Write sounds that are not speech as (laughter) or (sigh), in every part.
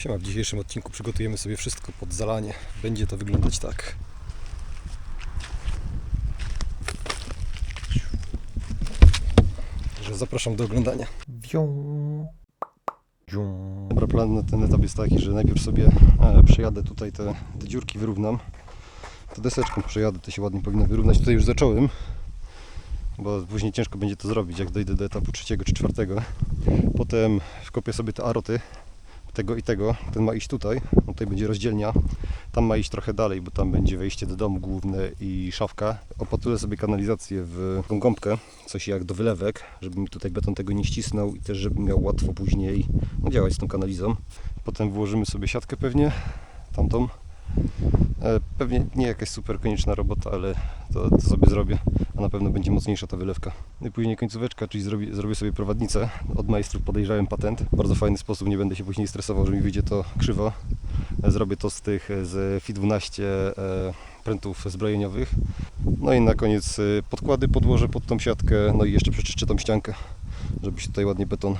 Siema, w dzisiejszym odcinku przygotujemy sobie wszystko pod zalanie. Będzie to wyglądać tak. Także zapraszam do oglądania. Dobra, plan na ten etap jest taki, że najpierw sobie e, przejadę tutaj te, te dziurki, wyrównam. To deseczką przejadę, to się ładnie powinno wyrównać. Tutaj już zacząłem, bo później ciężko będzie to zrobić, jak dojdę do etapu trzeciego czy czwartego. Potem wkopię sobie te aroty, tego i tego. Ten ma iść tutaj, no tutaj będzie rozdzielnia. Tam ma iść trochę dalej, bo tam będzie wejście do domu główne i szafka. Opatulę sobie kanalizację w tą gąbkę, coś jak do wylewek, żeby mi tutaj beton tego nie ścisnął i też żeby miał łatwo później no, działać z tą kanalizą. Potem włożymy sobie siatkę pewnie, tamtą. E, Pewnie nie jakaś super konieczna robota, ale to, to sobie zrobię, a na pewno będzie mocniejsza ta wylewka. No i później końcóweczka, czyli zrobię, zrobię sobie prowadnicę. Od majstrów podejrzałem patent. Bardzo fajny sposób, nie będę się później stresował, że mi wyjdzie to krzywo. E, Zrobię to z tych e, z FI12 e, prętów zbrojeniowych. No i na koniec podkłady podłożę pod tą siatkę, no i jeszcze przeczyszczę tą ściankę, żeby się tutaj ładnie beton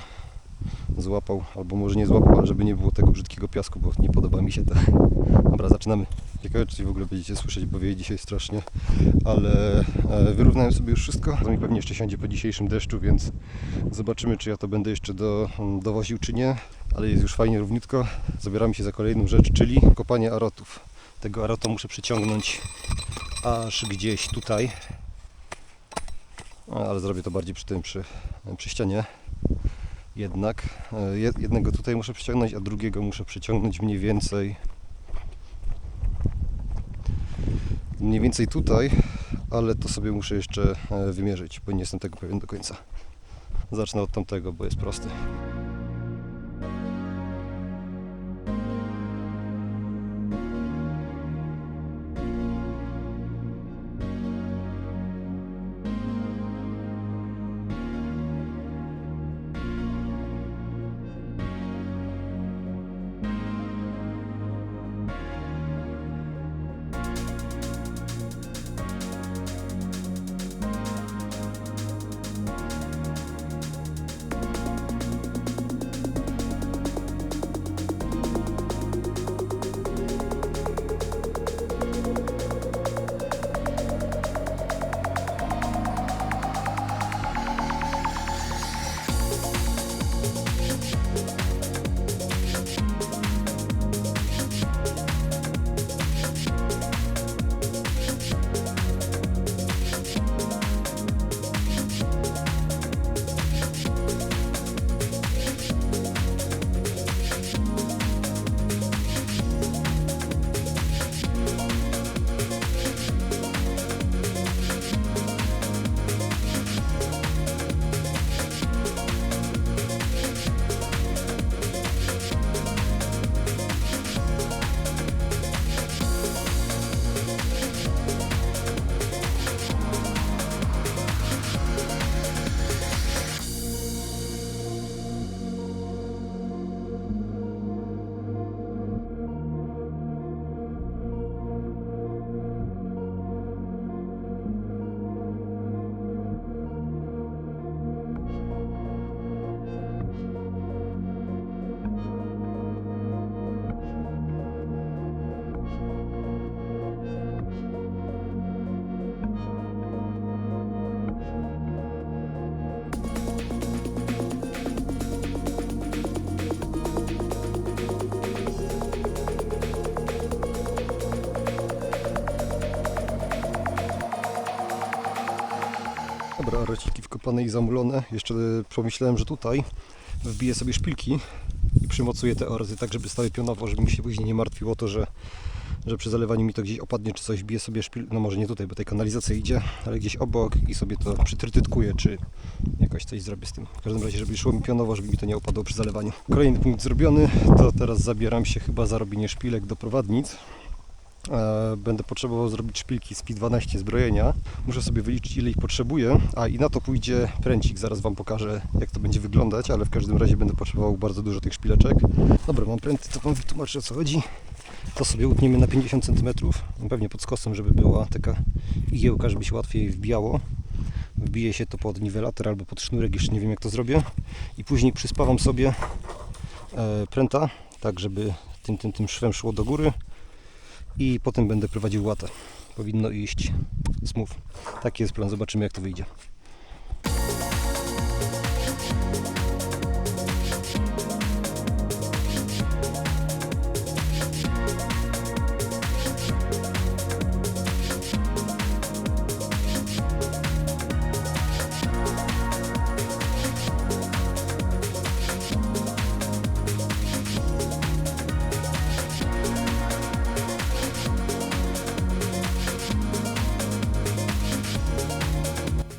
złapał, albo może nie złapał, ale żeby nie było tego brzydkiego piasku, bo nie podoba mi się to. (laughs) Dobra, zaczynamy. Ciekawe, czy w ogóle będziecie słyszeć, bo wieje dzisiaj strasznie, ale e, wyrównałem sobie już wszystko. To mi pewnie jeszcze siądzie po dzisiejszym deszczu, więc zobaczymy, czy ja to będę jeszcze do, dowoził, czy nie. Ale jest już fajnie równiutko. Zabieramy się za kolejną rzecz, czyli kopanie arotów. Tego arota muszę przyciągnąć aż gdzieś tutaj. A, Ale zrobię to bardziej przy tym, przy, przy ścianie jednak e, jed- jednego tutaj muszę przyciągnąć, a drugiego muszę przyciągnąć mniej więcej mniej więcej tutaj, ale to sobie muszę jeszcze e, wymierzyć, bo nie jestem tego pewien do końca. Zacznę od tamtego, bo jest prosty. Wkopane i zamulone. Jeszcze pomyślałem, że tutaj wbiję sobie szpilki i przymocuję te orazy tak, żeby stały pionowo, żeby mi się później nie martwiło to, że, że przy zalewaniu mi to gdzieś opadnie czy coś, wbiję sobie szpil, no może nie tutaj, bo tej kanalizacja idzie, ale gdzieś obok i sobie to przytrytytkuję, czy jakoś coś zrobię z tym. W każdym razie, żeby szło mi pionowo, żeby mi to nie opadło przy zalewaniu. Kolejny punkt zrobiony, to teraz zabieram się chyba za robienie szpilek do prowadnic. E, Będę potrzebował zrobić szpilki z Pi12 zbrojenia. Muszę sobie wyliczyć ile ich potrzebuję, a i na to pójdzie pręcik. Zaraz Wam pokażę jak to będzie wyglądać, ale w każdym razie będę potrzebował bardzo dużo tych szpileczek. Dobra, mam pręty, to Wam wytłumaczę o co chodzi. To sobie utniemy na 50 cm, pewnie pod skosem, żeby była taka igiełka, żeby się łatwiej wbijało. Wbije się to pod niwelator albo pod sznurek, jeszcze nie wiem jak to zrobię. I później przyspawam sobie e, pręta tak żeby tym, tym, tym szwem szło do góry i potem będę prowadził łatę. Powinno iść smooth. Taki jest plan, zobaczymy jak to wyjdzie.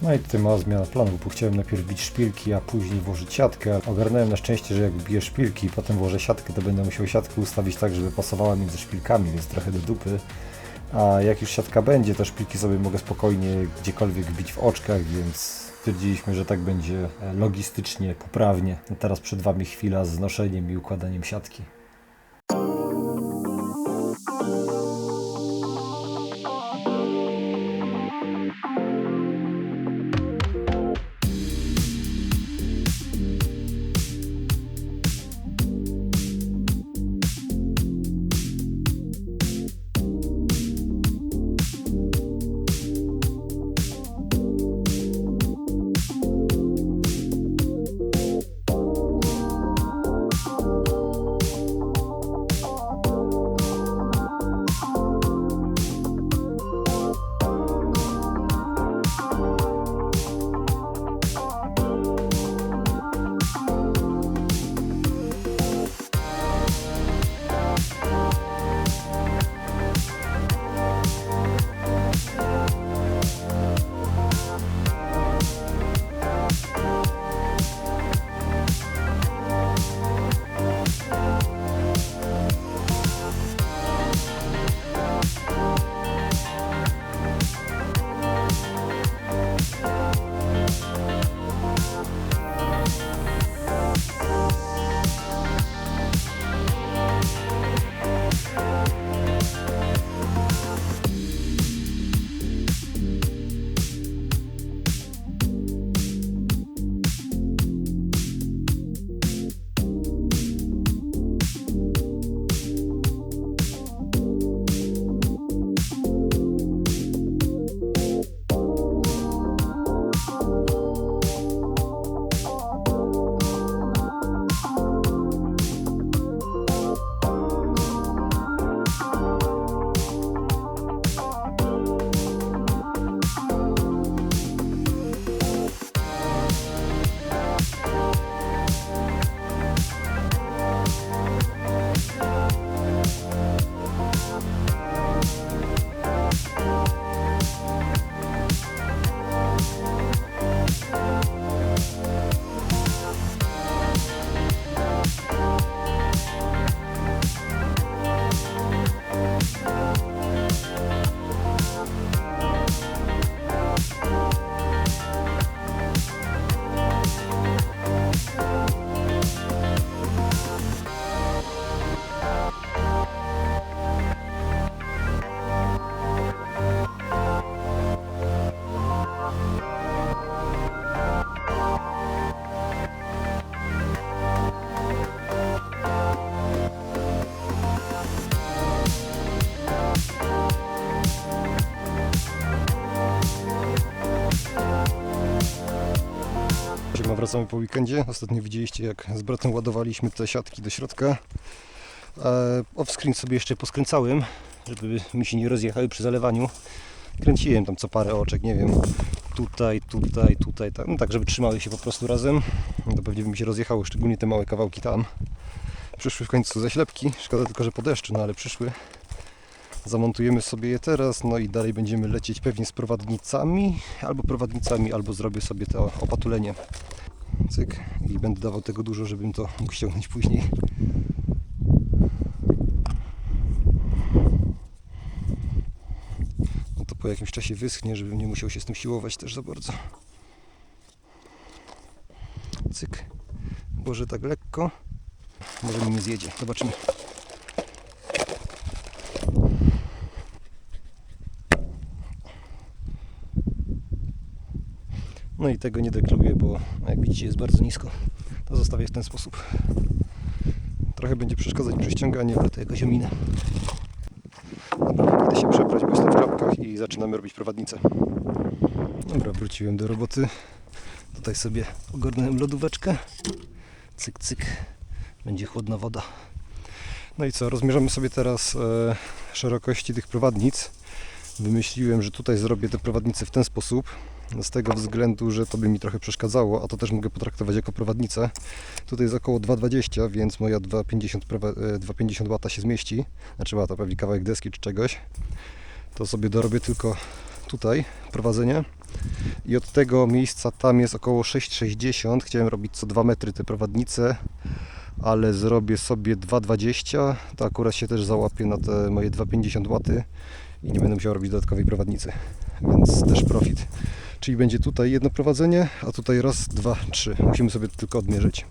No i tutaj mała zmiana planu, bo chciałem najpierw bić szpilki, a później włożyć siatkę. Ogarnąłem na szczęście, że jak biję szpilki i potem włożę siatkę, to będę musiał siatkę ustawić tak, żeby pasowała między szpilkami, więc trochę do dupy. A jak już siatka będzie, to szpilki sobie mogę spokojnie gdziekolwiek bić w oczkach, więc stwierdziliśmy, że tak będzie e, logistycznie, poprawnie. Teraz przed Wami chwila z znoszeniem i układaniem siatki. Wracamy po weekendzie. Ostatnio widzieliście jak z bratem ładowaliśmy te siatki do środka. E, Off-screen sobie jeszcze poskręcałem, żeby mi się nie rozjechały przy zalewaniu. Kręciłem tam co parę oczek, nie wiem, tutaj, tutaj, tutaj, tak, no tak, żeby trzymały się po prostu razem. No To pewnie by mi się rozjechały, szczególnie te małe kawałki tam. Przyszły w końcu ze ślepki, szkoda tylko, że po deszczu, no ale przyszły. Zamontujemy sobie je teraz, no i dalej będziemy lecieć pewnie z prowadnicami, albo prowadnicami, albo zrobię sobie to opatulenie. Cyk. I będę dawał tego dużo, żebym to mógł ściągnąć później. No to po jakimś czasie wyschnie, żebym nie musiał się z tym siłować też za bardzo. Cyk. Boże tak lekko. Może mi nie zjedzie. Zobaczymy. No i tego nie deklaruję, bo jak widzicie jest bardzo nisko. To zostawię w ten sposób. trochę będzie przeszkadzać przy ściąganiu, ale to jakoś ominę. Dobra, idę się przebrać, bo jestem w klapkach i zaczynamy robić prowadnicę. Dobra, wróciłem do roboty. Tutaj sobie ogarnąłem lodóweczkę. Cyk, cyk. Będzie chłodna woda. No i co, rozmierzamy sobie teraz e, szerokości tych prowadnic. Wymyśliłem, że tutaj zrobię te prowadnice w ten sposób. Z tego względu, że to by mi trochę przeszkadzało, a to też mogę potraktować jako prowadnicę. Tutaj jest około 2,20, więc moja 2,50 prowa- e, 2,50 W się zmieści. Znaczy wata, pewnie kawałek deski czy czegoś. To sobie dorobię tylko tutaj prowadzenie. I od tego miejsca tam jest około 6,60. Chciałem robić co 2 metry te prowadnice, ale zrobię sobie 2,20. To akurat się też załapię na te moje 2,50 W i nie będę musiał robić dodatkowej prowadnicy, więc też profit. Czyli będzie tutaj jedno prowadzenie, a tutaj raz, dwa, trzy. Musimy sobie tylko odmierzyć.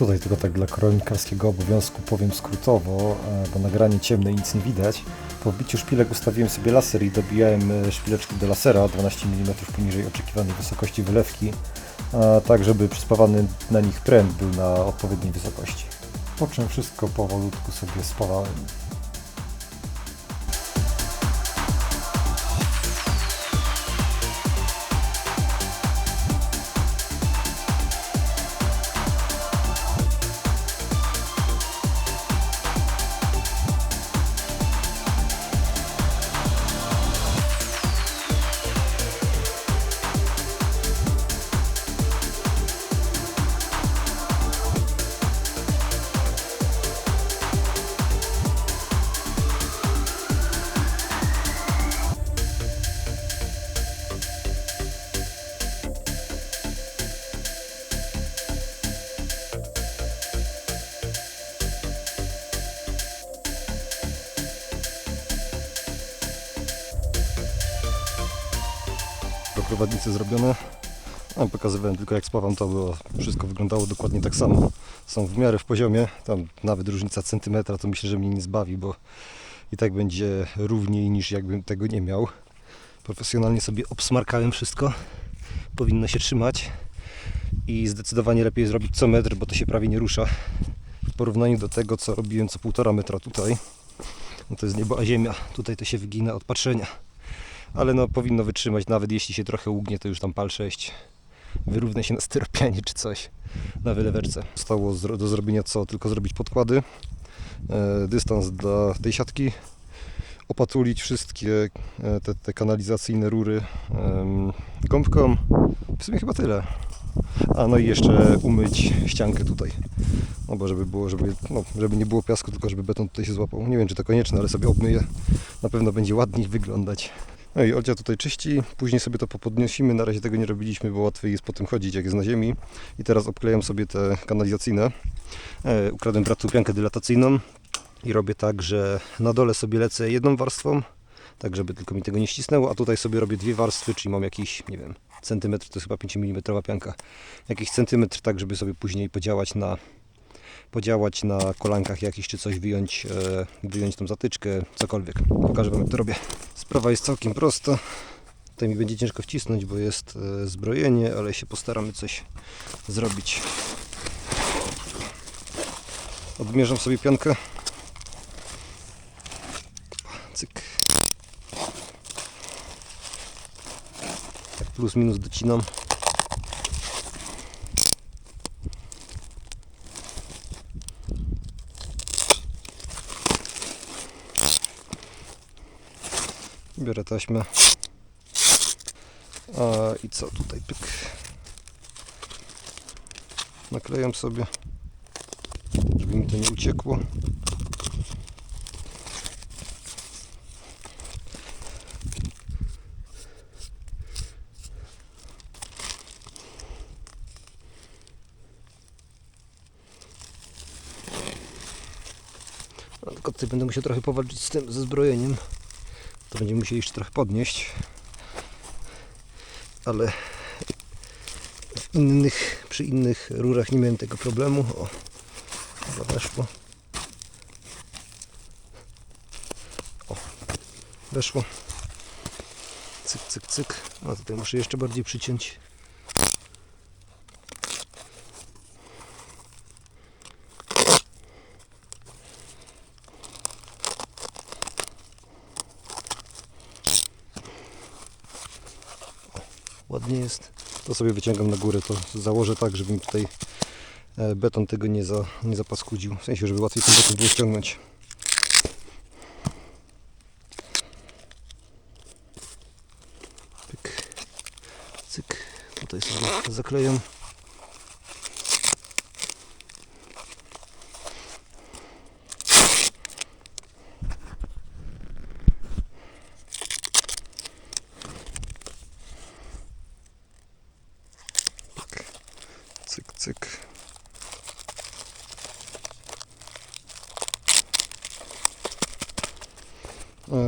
Tutaj tylko tak dla kronikarskiego obowiązku powiem skrótowo, e, bo nagranie ciemne i nic nie widać. Po wbiciu szpilek ustawiłem sobie laser i dobijałem e, szpileczki do lasera 12 mm poniżej oczekiwanej wysokości wylewki, tak żeby przyspawany na nich pręt był na odpowiedniej wysokości. Po czym wszystko powolutku sobie spawałem. Do prowadnicy zrobione. A, pokazywałem tylko jak spawam to, bo wszystko wyglądało dokładnie tak samo. Są w miarę w poziomie, tam nawet różnica centymetra to myślę, że mnie nie zbawi, bo i tak będzie równiej niż jakbym tego nie miał. Profesjonalnie sobie obsmarkałem wszystko. Powinno się trzymać i zdecydowanie lepiej zrobić co metr, bo to się prawie nie rusza. W porównaniu do tego, co robiłem co półtora metra tutaj, no to jest niebo a ziemia. Tutaj to się wygina od patrzenia ale no powinno wytrzymać, nawet jeśli się trochę ugnie, to już tam pal 6 wyrówna się na styropianie czy coś na wylewerce. Zostało do zrobienia co? Tylko zrobić podkłady, e, dystans dla tej siatki, opatulić wszystkie e, te, te kanalizacyjne rury gąbką. W sumie chyba tyle. A no i jeszcze umyć ściankę tutaj. No bo żeby było, żeby, no, żeby nie było piasku, tylko żeby beton tutaj się złapał. Nie wiem czy to konieczne, ale sobie obmyję. Na pewno będzie ładniej wyglądać. No i Olcia tutaj czyści, później sobie to popodnosimy. Na razie tego nie robiliśmy, bo łatwiej jest po tym chodzić, jak jest na ziemi. I teraz obklejam sobie te kanalizacyjne. E, ukradłem bratu piankę dylatacyjną i robię tak, że na dole sobie lecę jedną warstwą, tak żeby tylko mi tego nie ścisnęło, a tutaj sobie robię dwie warstwy, czyli mam jakiś, nie wiem, centymetr, to jest chyba 5 mm pianka, jakiś centymetr, tak żeby sobie później podziałać na podziałać na kolankach jakiś czy coś, wyjąć, e, wyjąć tą zatyczkę, cokolwiek. Pokażę Wam jak to robię. Sprawa jest całkiem prosta. Tutaj mi będzie ciężko wcisnąć, bo jest e, zbrojenie, ale się postaramy coś zrobić. Odmierzam sobie piankę. Cyk. Tak plus minus docinam. Biorę taśmę. A i co tutaj? Pyk. Naklejam sobie, żeby mi to nie uciekło. Tylko tutaj będę musiał trochę powalczyć z tym, ze zbrojeniem. To będziemy musieli jeszcze trochę podnieść. Ale innych, przy innych rurach nie miałem tego problemu. O, chyba weszło. O, weszło. Cyk, cyk, cyk. A tutaj muszę jeszcze bardziej przyciąć. Ładnie jest. To sobie wyciągam na górę, to założę tak, żeby mi tutaj e, beton tego nie, za, nie zapaskudził. W sensie, żeby łatwiej ten beton było ściągnąć. Pyk, cyk, tutaj sobie zaklejam. Cyk, cyk. E,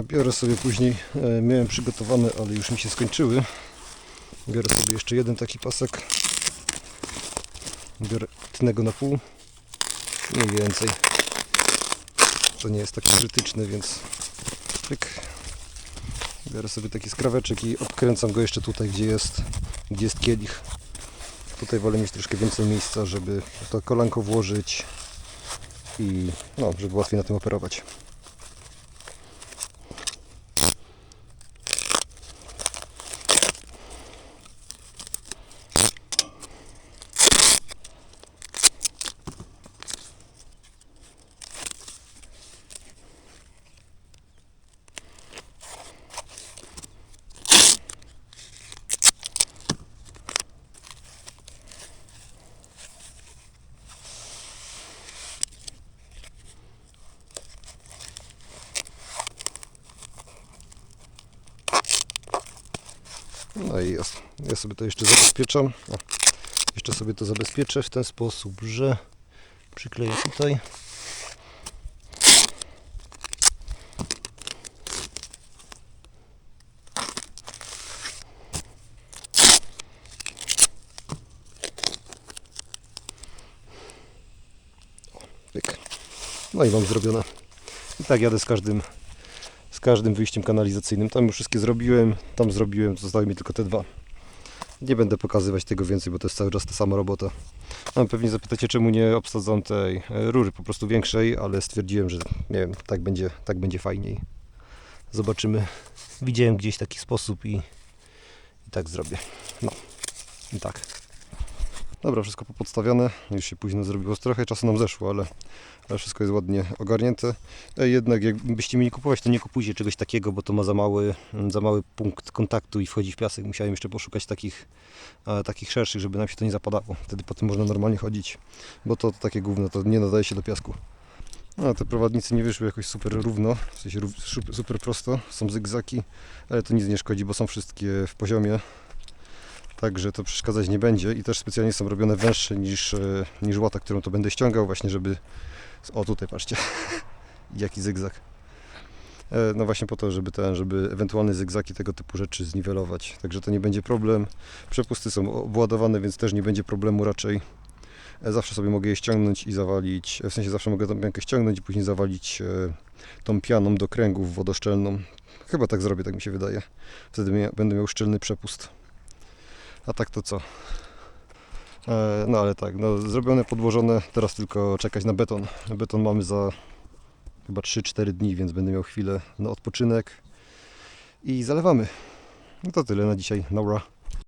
Biorę sobie później, e, miałem przygotowane, ale już mi się skończyły. Biorę sobie jeszcze jeden taki pasek. Biorę tnę go na pół. Mniej więcej. To nie jest takie krytyczne, więc pyk. Biorę sobie taki skraweczek i odkręcam go jeszcze tutaj, gdzie jest, gdzie jest kielich. Tutaj wolę mieć troszkę więcej miejsca, żeby to kolanko włożyć i no, żeby łatwiej na tym operować. No i jest. Ja sobie to jeszcze zabezpieczam. O, jeszcze sobie to zabezpieczę w ten sposób, że przykleję tutaj. No i mam zrobione. I tak jadę z każdym każdym wyjściem kanalizacyjnym. Tam już wszystkie zrobiłem, tam zrobiłem, zostały mi tylko te dwa. Nie będę pokazywać tego więcej, bo to jest cały czas ta sama robota. Pewnie zapytacie, czemu nie obsadzam tej e, rury po prostu większej, ale stwierdziłem, że nie wiem, tak będzie, tak będzie fajniej. Zobaczymy. Widziałem gdzieś taki sposób i, i tak zrobię. No, i tak. Dobra, wszystko popodstawione. Już się późno zrobiło. Trochę czasu nam zeszło, ale, ale wszystko jest ładnie ogarnięte. E, Jednak jakbyście mieli kupować, to nie kupujcie czegoś takiego, bo to ma za mały, za mały punkt kontaktu i wchodzi w piasek. Musiałem jeszcze poszukać takich, e, takich szerszych, żeby nam się to nie zapadało. Wtedy po tym można normalnie chodzić, bo to, to takie gówno, to nie nadaje się do piasku. No, te prowadnice nie wyszły jakoś super równo, w sensie super prosto, są zygzaki, ale to nic nie szkodzi, bo są wszystkie w poziomie. Także to przeszkadzać nie będzie i też specjalnie są robione węższe niż, e, niż łata, którą to będę ściągał, właśnie żeby... O tutaj patrzcie, (laughs) jaki zygzak. E, No właśnie po to, żeby ten, żeby ewentualne zygzaki tego typu rzeczy zniwelować. Także to nie będzie problem. Przepusty są obładowane, więc też nie będzie problemu raczej. E, Zawsze sobie mogę je ściągnąć i zawalić, w sensie zawsze mogę tą piankę ściągnąć i później zawalić tą pianą do kręgów wodoszczelną. Chyba tak zrobię, tak mi się wydaje. Wtedy będę miał szczelny przepust. A tak to co? E, No ale tak, no zrobione, podłożone, teraz tylko czekać na beton. Beton mamy za chyba 3-4 dni, więc będę miał chwilę na odpoczynek i zalewamy. No to tyle na dzisiaj. Naura.